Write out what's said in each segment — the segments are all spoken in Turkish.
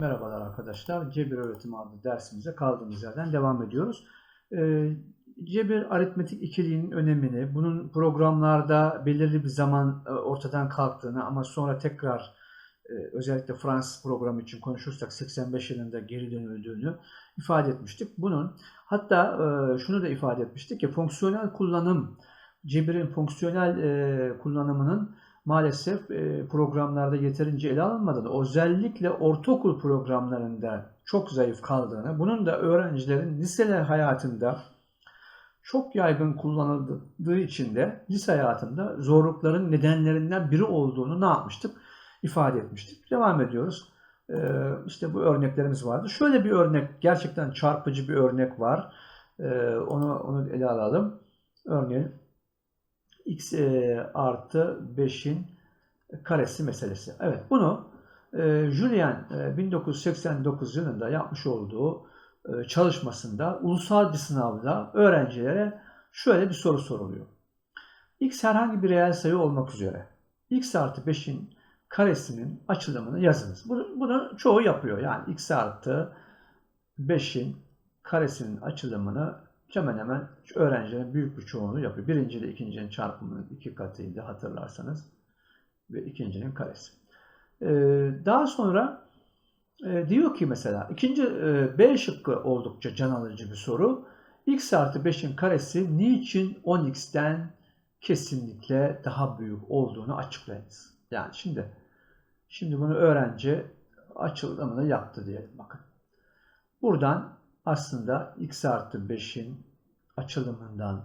arkadaşlar. Cebir öğretimi adlı dersimize kaldığımız yerden devam ediyoruz. Ee, cebir aritmetik ikiliğinin önemini, bunun programlarda belirli bir zaman e, ortadan kalktığını ama sonra tekrar e, özellikle Fransız programı için konuşursak 85 yılında geri dönüldüğünü ifade etmiştik. Bunun hatta e, şunu da ifade etmiştik ki fonksiyonel kullanım, cebirin fonksiyonel kullanımının maalesef e, programlarda yeterince ele alınmadığını, özellikle ortaokul programlarında çok zayıf kaldığını, bunun da öğrencilerin liseler hayatında çok yaygın kullanıldığı için de lise hayatında zorlukların nedenlerinden biri olduğunu ne yapmıştık? ifade etmiştik. Devam ediyoruz. Ee, işte bu örneklerimiz vardı. Şöyle bir örnek, gerçekten çarpıcı bir örnek var. Ee, onu, onu ele alalım. Örneğin x e, artı 5'in karesi meselesi. Evet bunu e, Julian e, 1989 yılında yapmış olduğu e, çalışmasında ulusal bir sınavda öğrencilere şöyle bir soru soruluyor. x herhangi bir reel sayı olmak üzere x artı 5'in karesinin açılımını yazınız. Bunu, bunu çoğu yapıyor. Yani x artı 5'in karesinin açılımını hemen hemen öğrencilerin büyük bir çoğunluğu yapıyor. Birinci ile ikincinin çarpımının iki katıydı hatırlarsanız. Ve ikincinin karesi. Ee, daha sonra e, diyor ki mesela ikinci e, B şıkkı oldukça can alıcı bir soru. x artı 5'in karesi niçin 10x'ten kesinlikle daha büyük olduğunu açıklayınız. Yani şimdi şimdi bunu öğrenci açılımını yaptı diyelim bakın. Buradan aslında x artı 5'in açılımından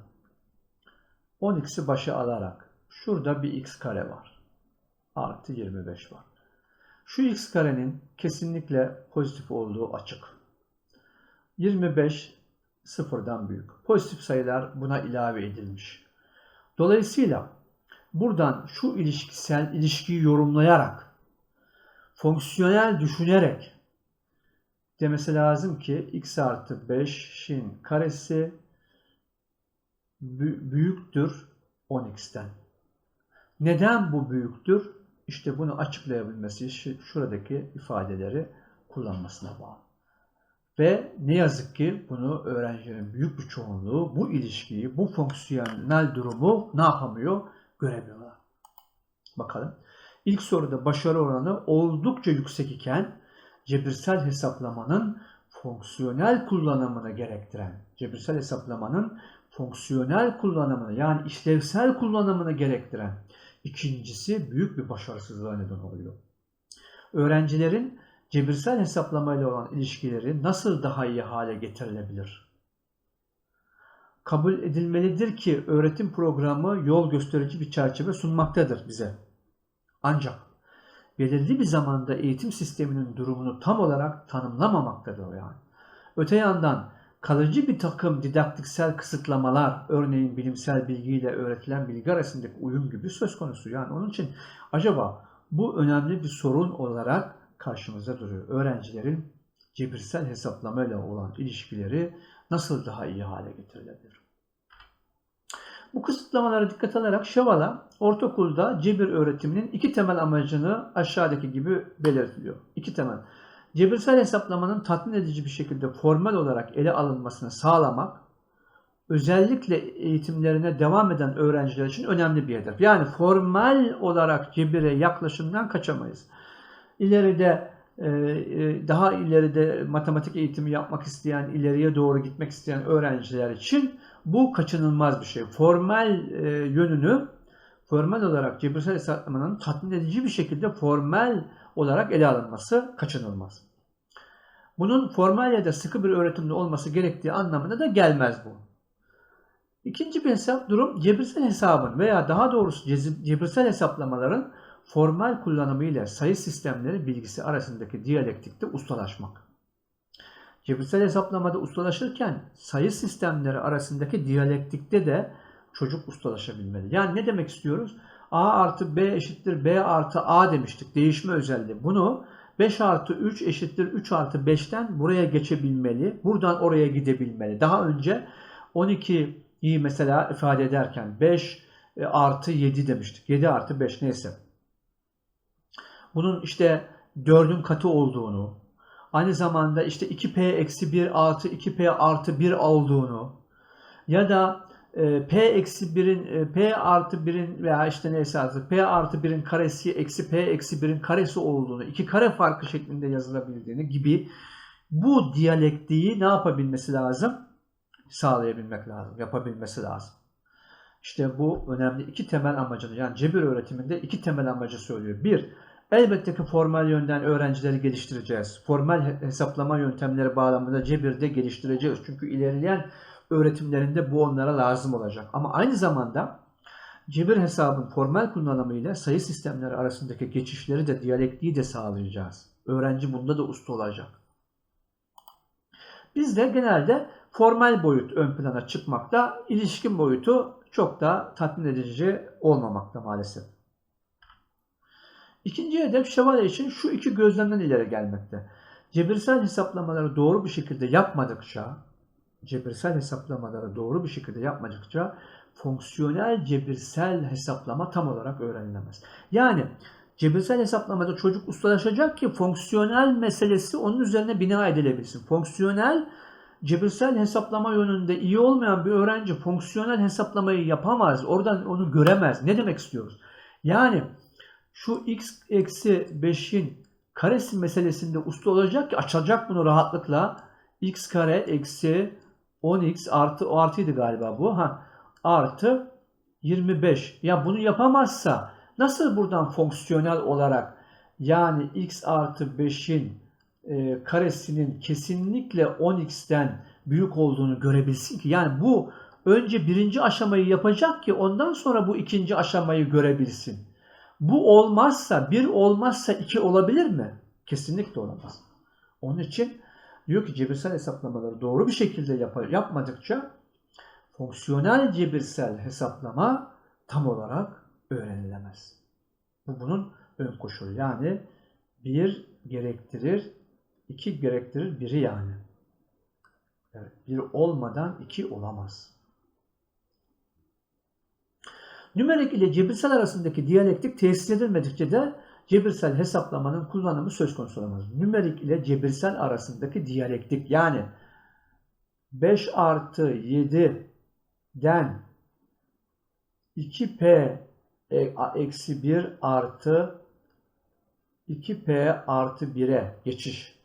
10x'i başa alarak şurada bir x kare var. Artı 25 var. Şu x karenin kesinlikle pozitif olduğu açık. 25 sıfırdan büyük. Pozitif sayılar buna ilave edilmiş. Dolayısıyla buradan şu ilişkisel ilişkiyi yorumlayarak fonksiyonel düşünerek demesi lazım ki x artı 5'in karesi büyüktür 10x'ten. Neden bu büyüktür? İşte bunu açıklayabilmesi şuradaki ifadeleri kullanmasına bağlı. Ve ne yazık ki bunu öğrencilerin büyük bir çoğunluğu bu ilişkiyi, bu fonksiyonel durumu ne yapamıyor? Göremiyorlar. Bakalım. İlk soruda başarı oranı oldukça yüksek iken cebirsel hesaplamanın fonksiyonel kullanımını gerektiren, cebirsel hesaplamanın fonksiyonel kullanımını yani işlevsel kullanımını gerektiren İkincisi büyük bir başarısızlığa neden oluyor. Öğrencilerin cebirsel hesaplamayla olan ilişkileri nasıl daha iyi hale getirilebilir? Kabul edilmelidir ki öğretim programı yol gösterici bir çerçeve sunmaktadır bize. Ancak belirli bir zamanda eğitim sisteminin durumunu tam olarak tanımlamamaktadır yani. Öte yandan kalıcı bir takım didaktiksel kısıtlamalar, örneğin bilimsel bilgiyle öğretilen bilgi arasındaki uyum gibi söz konusu. Yani onun için acaba bu önemli bir sorun olarak karşımıza duruyor. Öğrencilerin cebirsel hesaplamayla olan ilişkileri nasıl daha iyi hale getirilebilir? Bu kısıtlamalara dikkat alarak Şevala ortaokulda cebir öğretiminin iki temel amacını aşağıdaki gibi belirtiliyor. İki temel cebirsel hesaplamanın tatmin edici bir şekilde formal olarak ele alınmasını sağlamak özellikle eğitimlerine devam eden öğrenciler için önemli bir hedef. Yani formal olarak cebire yaklaşımdan kaçamayız. İleride daha ileride matematik eğitimi yapmak isteyen, ileriye doğru gitmek isteyen öğrenciler için bu kaçınılmaz bir şey. Formal e, yönünü formal olarak cebirsel hesaplamanın tatmin edici bir şekilde formal olarak ele alınması kaçınılmaz. Bunun formal ya da sıkı bir öğretimde olması gerektiği anlamına da gelmez bu. İkinci bir hesap durum cebirsel hesabın veya daha doğrusu cebirsel hesaplamaların formal kullanımı ile sayı sistemleri bilgisi arasındaki diyalektikte ustalaşmak. Cebirsel hesaplamada ustalaşırken sayı sistemleri arasındaki diyalektikte de çocuk ustalaşabilmeli. Yani ne demek istiyoruz? A artı B eşittir B artı A demiştik. Değişme özelliği. Bunu 5 artı 3 eşittir 3 artı 5'ten buraya geçebilmeli. Buradan oraya gidebilmeli. Daha önce 12'yi mesela ifade ederken 5 e, artı 7 demiştik. 7 artı 5 neyse. Bunun işte 4'ün katı olduğunu, aynı zamanda işte 2p eksi 1 artı 2p artı 1 olduğunu ya da e, p eksi 1'in e, p artı 1'in veya işte neyse artık p artı 1'in karesi eksi p eksi 1'in karesi olduğunu, iki kare farkı şeklinde yazılabildiğini gibi bu diyalektiği ne yapabilmesi lazım? Sağlayabilmek lazım, yapabilmesi lazım. İşte bu önemli iki temel amacını yani cebir öğretiminde iki temel amacı söylüyor. Bir, elbette ki formal yönden öğrencileri geliştireceğiz. Formal hesaplama yöntemleri bağlamında cebirde geliştireceğiz. Çünkü ilerleyen öğretimlerinde bu onlara lazım olacak. Ama aynı zamanda cebir hesabın formal kullanımıyla sayı sistemleri arasındaki geçişleri de diyalektiği de sağlayacağız. Öğrenci bunda da usta olacak. Bizde genelde formal boyut ön plana çıkmakta, ilişkin boyutu çok da tatmin edici olmamakta maalesef. İkinci hedef Şevale için şu iki gözlemden ileri gelmekte. Cebirsel hesaplamaları doğru bir şekilde yapmadıkça, cebirsel hesaplamaları doğru bir şekilde yapmadıkça fonksiyonel cebirsel hesaplama tam olarak öğrenilemez. Yani cebirsel hesaplamada çocuk ustalaşacak ki fonksiyonel meselesi onun üzerine bina edilebilsin. Fonksiyonel cebirsel hesaplama yönünde iyi olmayan bir öğrenci fonksiyonel hesaplamayı yapamaz. Oradan onu göremez. Ne demek istiyoruz? Yani şu x eksi 5'in karesi meselesinde usta olacak ki açacak bunu rahatlıkla. x kare eksi 10x artı o artıydı galiba bu. Ha, artı 25. Ya bunu yapamazsa nasıl buradan fonksiyonel olarak yani x artı 5'in e, karesinin kesinlikle 10x'ten büyük olduğunu görebilsin ki yani bu önce birinci aşamayı yapacak ki ondan sonra bu ikinci aşamayı görebilsin. Bu olmazsa bir olmazsa iki olabilir mi? Kesinlikle olamaz. Onun için diyor ki cebirsel hesaplamaları doğru bir şekilde yap yapmadıkça fonksiyonel cebirsel hesaplama tam olarak öğrenilemez. Bu bunun ön koşulu. Yani bir gerektirir, iki gerektirir biri yani. Evet, bir olmadan iki olamaz. Nümerik ile cebirsel arasındaki diyalektik tesis edilmedikçe de cebirsel hesaplamanın kullanımı söz konusu olamaz. Nümerik ile cebirsel arasındaki diyalektik yani 5 artı 7'den 2p eksi 1 artı 2p artı 1'e geçiş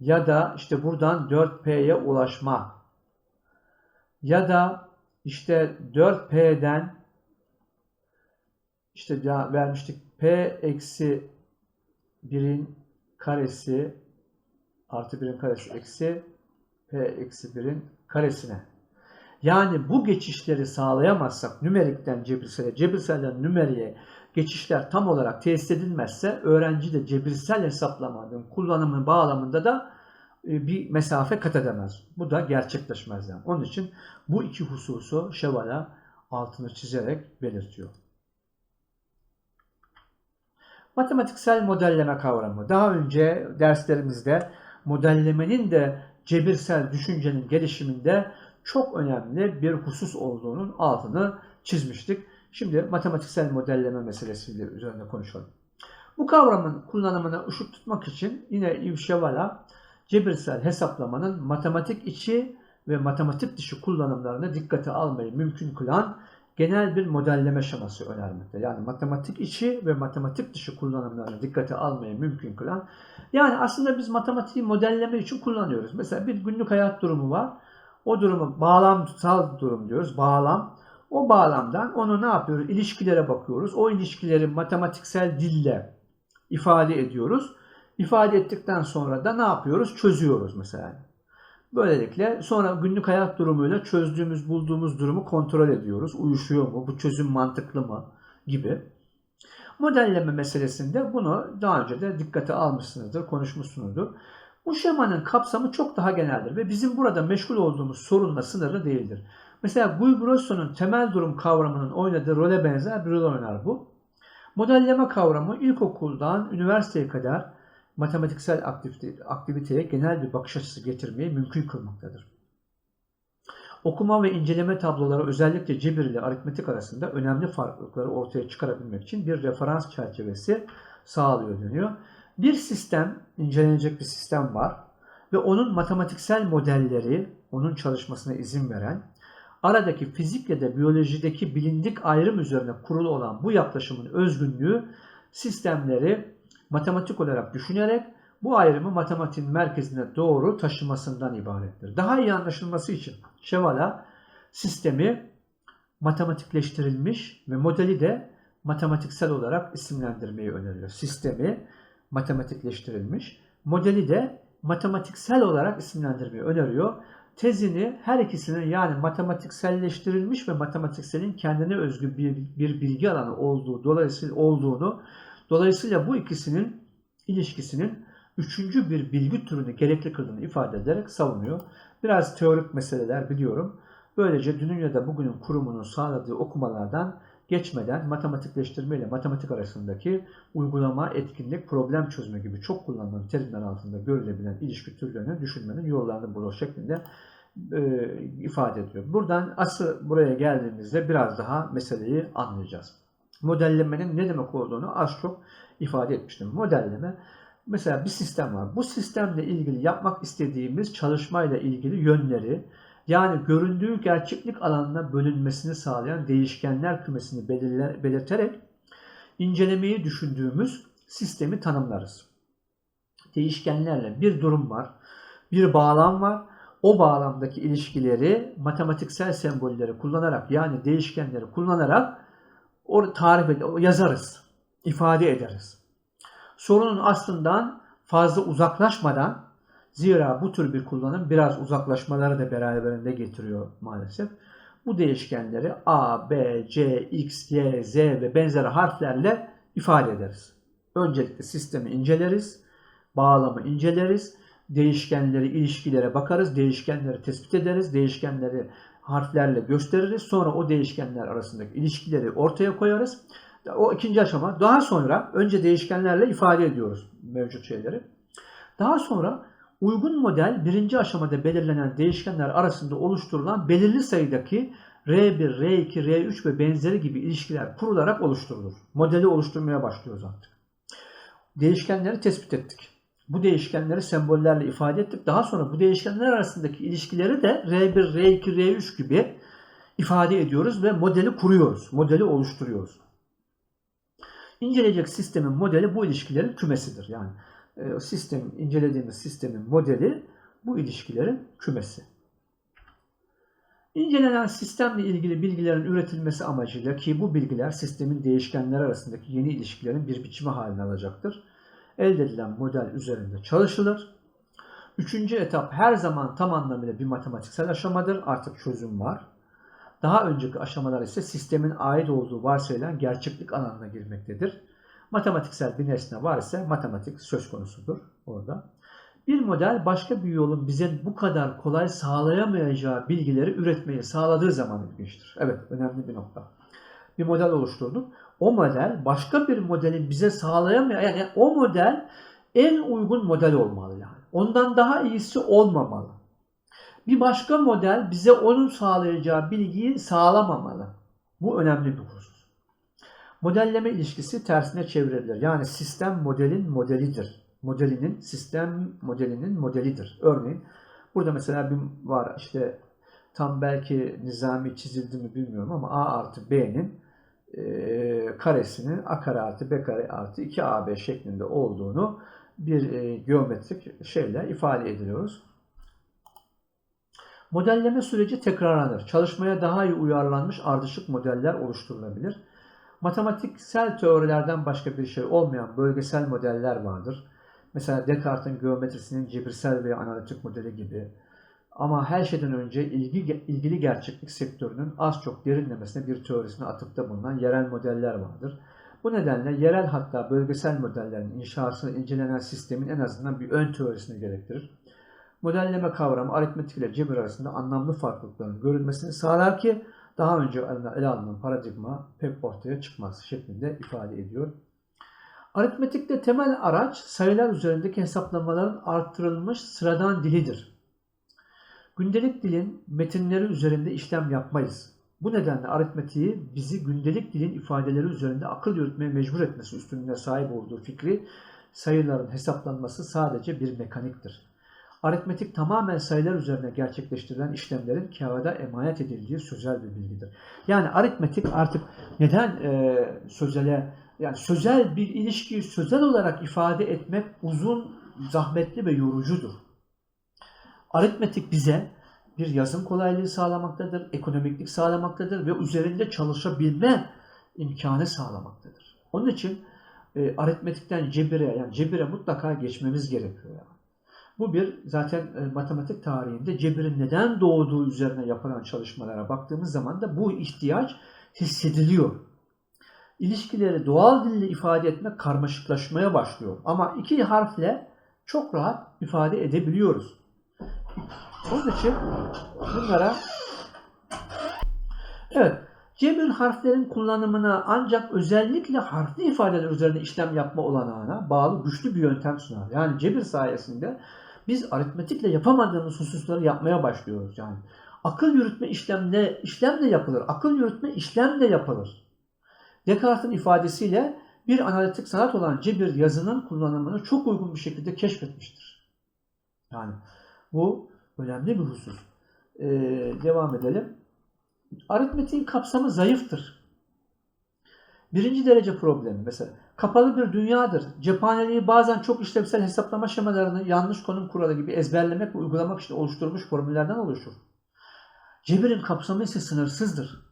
ya da işte buradan 4p'ye ulaşma ya da işte 4p'den işte vermiştik p eksi 1'in karesi artı 1'in karesi eksi p eksi 1'in karesine. Yani bu geçişleri sağlayamazsak nümerikten cebirsele, cebirselden nümeriğe geçişler tam olarak tesis edilmezse öğrenci de cebirsel hesaplamanın kullanımı bağlamında da e, bir mesafe kat edemez. Bu da gerçekleşmez yani. Onun için bu iki hususu Şevala altını çizerek belirtiyor. Matematiksel modelleme kavramı. Daha önce derslerimizde modellemenin de cebirsel düşüncenin gelişiminde çok önemli bir husus olduğunun altını çizmiştik. Şimdi matematiksel modelleme meselesiyle üzerinde konuşalım. Bu kavramın kullanımını ışık tutmak için yine Yves Chevala cebirsel hesaplamanın matematik içi ve matematik dışı kullanımlarını dikkate almayı mümkün kılan genel bir modelleme şeması önermekte. Yani matematik içi ve matematik dışı kullanımlarını dikkate almayı mümkün kılan. Yani aslında biz matematiği modelleme için kullanıyoruz. Mesela bir günlük hayat durumu var. O durumu bağlamsal durum diyoruz. Bağlam. O bağlamdan onu ne yapıyoruz? İlişkilere bakıyoruz. O ilişkileri matematiksel dille ifade ediyoruz. İfade ettikten sonra da ne yapıyoruz? Çözüyoruz mesela. Böylelikle sonra günlük hayat durumuyla çözdüğümüz, bulduğumuz durumu kontrol ediyoruz. Uyuşuyor mu? Bu çözüm mantıklı mı? Gibi. Modelleme meselesinde bunu daha önce de dikkate almışsınızdır, konuşmuşsunuzdur. Bu şemanın kapsamı çok daha geneldir ve bizim burada meşgul olduğumuz sorunla sınırlı değildir. Mesela Guy Grosson'un temel durum kavramının oynadığı role benzer bir rol oynar bu. Modelleme kavramı ilkokuldan üniversiteye kadar matematiksel aktivite, aktiviteye genel bir bakış açısı getirmeyi mümkün kılmaktadır. Okuma ve inceleme tabloları özellikle cebir ile aritmetik arasında önemli farklılıkları ortaya çıkarabilmek için bir referans çerçevesi sağlıyor deniyor. Bir sistem, incelenecek bir sistem var ve onun matematiksel modelleri, onun çalışmasına izin veren, aradaki fizik ya da biyolojideki bilindik ayrım üzerine kurulu olan bu yaklaşımın özgünlüğü sistemleri matematik olarak düşünerek bu ayrımı matematiğin merkezine doğru taşımasından ibarettir. Daha iyi anlaşılması için Şevala sistemi matematikleştirilmiş ve modeli de matematiksel olarak isimlendirmeyi öneriyor. Sistemi matematikleştirilmiş, modeli de matematiksel olarak isimlendirmeyi öneriyor. Tezini her ikisinin yani matematikselleştirilmiş ve matematikselin kendine özgü bir, bir bilgi alanı olduğu dolayısıyla olduğunu dolayısıyla bu ikisinin ilişkisinin üçüncü bir bilgi türünü gerekli kıldığını ifade ederek savunuyor. Biraz teorik meseleler biliyorum. Böylece dünün ya da bugünün kurumunun sağladığı okumalardan geçmeden matematikleştirme ile matematik arasındaki uygulama, etkinlik, problem çözme gibi çok kullanılan terimler altında görülebilen ilişki türlerini düşünmenin yollarını bulur şeklinde e, ifade ediyor. Buradan asıl buraya geldiğimizde biraz daha meseleyi anlayacağız. Modellemenin ne demek olduğunu az çok ifade etmiştim. Modelleme mesela bir sistem var. Bu sistemle ilgili yapmak istediğimiz çalışmayla ilgili yönleri, yani göründüğü gerçeklik alanına bölünmesini sağlayan değişkenler kümesini belirler, belirterek incelemeyi düşündüğümüz sistemi tanımlarız. Değişkenlerle bir durum var, bir bağlam var. O bağlamdaki ilişkileri matematiksel sembolleri kullanarak yani değişkenleri kullanarak or tarif ed yazarız, ifade ederiz. Sorunun aslından fazla uzaklaşmadan Zira bu tür bir kullanım biraz uzaklaşmaları da beraberinde getiriyor maalesef. Bu değişkenleri A, B, C, X, Y, Z ve benzeri harflerle ifade ederiz. Öncelikle sistemi inceleriz, bağlamı inceleriz, değişkenleri, ilişkilere bakarız, değişkenleri tespit ederiz, değişkenleri harflerle gösteririz. Sonra o değişkenler arasındaki ilişkileri ortaya koyarız. O ikinci aşama. Daha sonra önce değişkenlerle ifade ediyoruz mevcut şeyleri. Daha sonra Uygun model birinci aşamada belirlenen değişkenler arasında oluşturulan belirli sayıdaki R1, R2, R3 ve benzeri gibi ilişkiler kurularak oluşturulur. Modeli oluşturmaya başlıyoruz artık. Değişkenleri tespit ettik. Bu değişkenleri sembollerle ifade ettik. Daha sonra bu değişkenler arasındaki ilişkileri de R1, R2, R3 gibi ifade ediyoruz ve modeli kuruyoruz. Modeli oluşturuyoruz. İnceleyecek sistemin modeli bu ilişkilerin kümesidir. Yani e, sistem, incelediğimiz sistemin modeli bu ilişkilerin kümesi. İncelenen sistemle ilgili bilgilerin üretilmesi amacıyla ki bu bilgiler sistemin değişkenler arasındaki yeni ilişkilerin bir biçimi haline alacaktır. Elde edilen model üzerinde çalışılır. Üçüncü etap her zaman tam anlamıyla bir matematiksel aşamadır. Artık çözüm var. Daha önceki aşamalar ise sistemin ait olduğu varsayılan gerçeklik alanına girmektedir matematiksel bir nesne var ise matematik söz konusudur orada. Bir model başka bir yolun bize bu kadar kolay sağlayamayacağı bilgileri üretmeyi sağladığı zaman ilginçtir. Evet önemli bir nokta. Bir model oluşturduk. O model başka bir modelin bize sağlayamayacağı yani o model en uygun model olmalı yani. Ondan daha iyisi olmamalı. Bir başka model bize onun sağlayacağı bilgiyi sağlamamalı. Bu önemli bir husus. Modelleme ilişkisi tersine çevrilir. Yani sistem modelin modelidir. Modelinin, sistem modelinin modelidir. Örneğin burada mesela bir var işte tam belki nizami çizildi mi bilmiyorum ama A artı B'nin karesinin A kare artı B kare artı 2AB şeklinde olduğunu bir e, geometrik şeyle ifade ediyoruz. Modelleme süreci tekrarlanır. Çalışmaya daha iyi uyarlanmış ardışık modeller oluşturulabilir. Matematiksel teorilerden başka bir şey olmayan bölgesel modeller vardır. Mesela Descartes'in geometrisinin cebirsel veya analitik modeli gibi. Ama her şeyden önce ilgi, ilgili gerçeklik sektörünün az çok derinlemesine bir teorisine atıfta bulunan yerel modeller vardır. Bu nedenle yerel hatta bölgesel modellerin inşasını incelenen sistemin en azından bir ön teorisini gerektirir. Modelleme kavramı aritmetik ile cebir arasında anlamlı farklılıkların görülmesini sağlar ki daha önce ele alınan paradigma pek ortaya çıkmaz şeklinde ifade ediyor. Aritmetikte temel araç sayılar üzerindeki hesaplamaların arttırılmış sıradan dilidir. Gündelik dilin metinleri üzerinde işlem yapmayız. Bu nedenle aritmetiği bizi gündelik dilin ifadeleri üzerinde akıl yürütmeye mecbur etmesi üstünlüğüne sahip olduğu fikri sayıların hesaplanması sadece bir mekaniktir. Aritmetik tamamen sayılar üzerine gerçekleştirilen işlemlerin kağıda emanet edildiği sözel bir bilgidir. Yani aritmetik artık neden e, sözele yani sözel bir ilişkiyi sözel olarak ifade etmek uzun, zahmetli ve yorucudur. Aritmetik bize bir yazım kolaylığı sağlamaktadır, ekonomiklik sağlamaktadır ve üzerinde çalışabilme imkanı sağlamaktadır. Onun için e, aritmetikten cebire yani cebire mutlaka geçmemiz gerekiyor. Yani. Bu bir zaten e, matematik tarihinde cebirin neden doğduğu üzerine yapılan çalışmalara baktığımız zaman da bu ihtiyaç hissediliyor. İlişkileri doğal dille ifade etmek karmaşıklaşmaya başlıyor. Ama iki harfle çok rahat ifade edebiliyoruz. Onun için bunlara evet cebir harflerin kullanımına ancak özellikle harfli ifadeler üzerine işlem yapma olanağına bağlı güçlü bir yöntem sunar. Yani cebir sayesinde biz aritmetikle yapamadığımız hususları yapmaya başlıyoruz. Yani akıl yürütme işlemle işlem de yapılır. Akıl yürütme işlem de yapılır. Descartes'in ifadesiyle bir analitik sanat olan cebir yazının kullanımını çok uygun bir şekilde keşfetmiştir. Yani bu önemli bir husus. Ee, devam edelim. Aritmetiğin kapsamı zayıftır. Birinci derece problemi mesela kapalı bir dünyadır. Cephaneliği bazen çok işlevsel hesaplama şemalarını yanlış konum kuralı gibi ezberlemek ve uygulamak için oluşturulmuş formüllerden oluşur. Cebirin kapsamı ise sınırsızdır.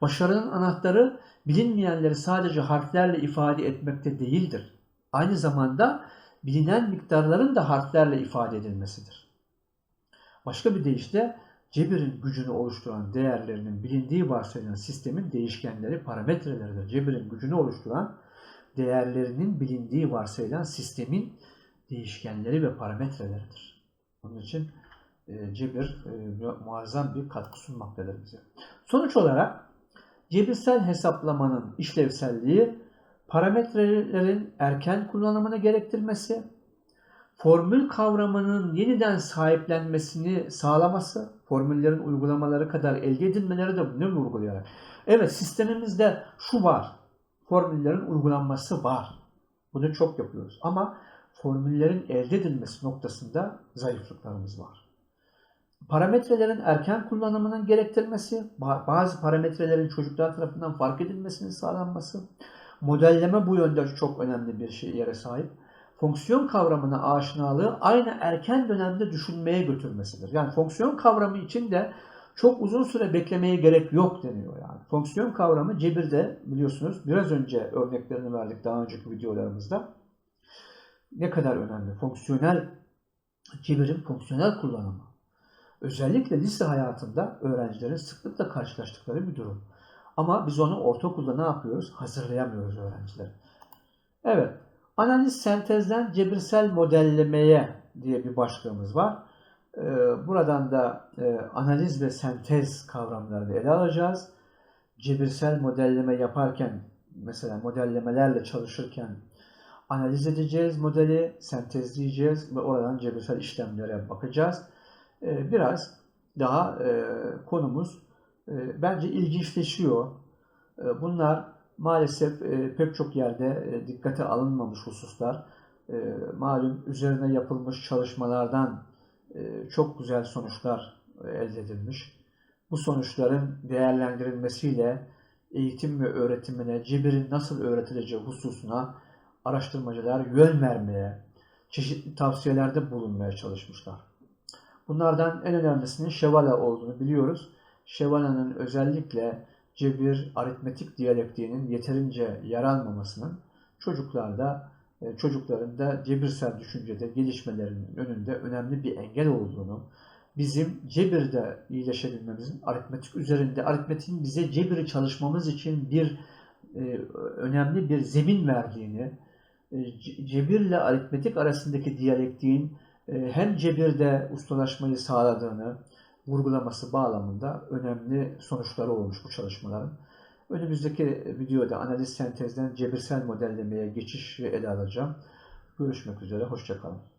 Başarının anahtarı bilinmeyenleri sadece harflerle ifade etmekte değildir. Aynı zamanda bilinen miktarların da harflerle ifade edilmesidir. Başka bir deyişle cebirin gücünü oluşturan değerlerinin bilindiği varsayılan sistemin değişkenleri parametreleridir. Cebirin gücünü oluşturan değerlerinin bilindiği varsayılan sistemin değişkenleri ve parametreleridir. Onun için e, cebir e, muazzam bir katkı sunmaktadır bize. Sonuç olarak cebirsel hesaplamanın işlevselliği parametrelerin erken kullanımını gerektirmesi, formül kavramının yeniden sahiplenmesini sağlaması, formüllerin uygulamaları kadar elde edilmeleri de bunu vurguluyor. Evet sistemimizde şu var, formüllerin uygulanması var. Bunu çok yapıyoruz. Ama formüllerin elde edilmesi noktasında zayıflıklarımız var. Parametrelerin erken kullanımının gerektirmesi, bazı parametrelerin çocuklar tarafından fark edilmesinin sağlanması, modelleme bu yönde çok önemli bir şey yere sahip. Fonksiyon kavramına aşinalığı aynı erken dönemde düşünmeye götürmesidir. Yani fonksiyon kavramı için de çok uzun süre beklemeye gerek yok deniyor yani. Fonksiyon kavramı cebirde biliyorsunuz biraz önce örneklerini verdik daha önceki videolarımızda. Ne kadar önemli. Fonksiyonel cebirin fonksiyonel kullanımı. Özellikle lise hayatında öğrencilerin sıklıkla karşılaştıkları bir durum. Ama biz onu ortaokulda ne yapıyoruz? Hazırlayamıyoruz öğrencileri. Evet. Analiz sentezden cebirsel modellemeye diye bir başlığımız var. Ee, buradan da e, analiz ve sentez kavramlarını ele alacağız. Cebirsel modelleme yaparken, mesela modellemelerle çalışırken analiz edeceğiz modeli, sentezleyeceğiz ve oradan cebirsel işlemlere bakacağız. Ee, biraz daha e, konumuz e, bence ilginçleşiyor. Bunlar maalesef pek çok yerde dikkate alınmamış hususlar. Malum üzerine yapılmış çalışmalardan e, çok güzel sonuçlar e, elde edilmiş. Bu sonuçların değerlendirilmesiyle eğitim ve öğretimine cebirin nasıl öğretileceği hususuna araştırmacılar yön vermeye, çeşitli tavsiyelerde bulunmaya çalışmışlar. Bunlardan en önemlisinin Şevala olduğunu biliyoruz. Şevala'nın özellikle cebir aritmetik diyalektiğinin yeterince yer almamasının çocuklarda e, çocukların da cebirsel düşüncede gelişmelerinin önünde önemli bir engel olduğunu, bizim cebirde iyileşebilmemizin aritmetik üzerinde, aritmetiğin bize cebiri çalışmamız için bir e, önemli bir zemin verdiğini, e, cebirle aritmetik arasındaki diyalektiğin hem cebirde ustalaşmayı sağladığını vurgulaması bağlamında önemli sonuçları olmuş bu çalışmaların. Önümüzdeki videoda analiz sentezden cebirsel modellemeye geçiş ele alacağım. Görüşmek üzere, hoşçakalın.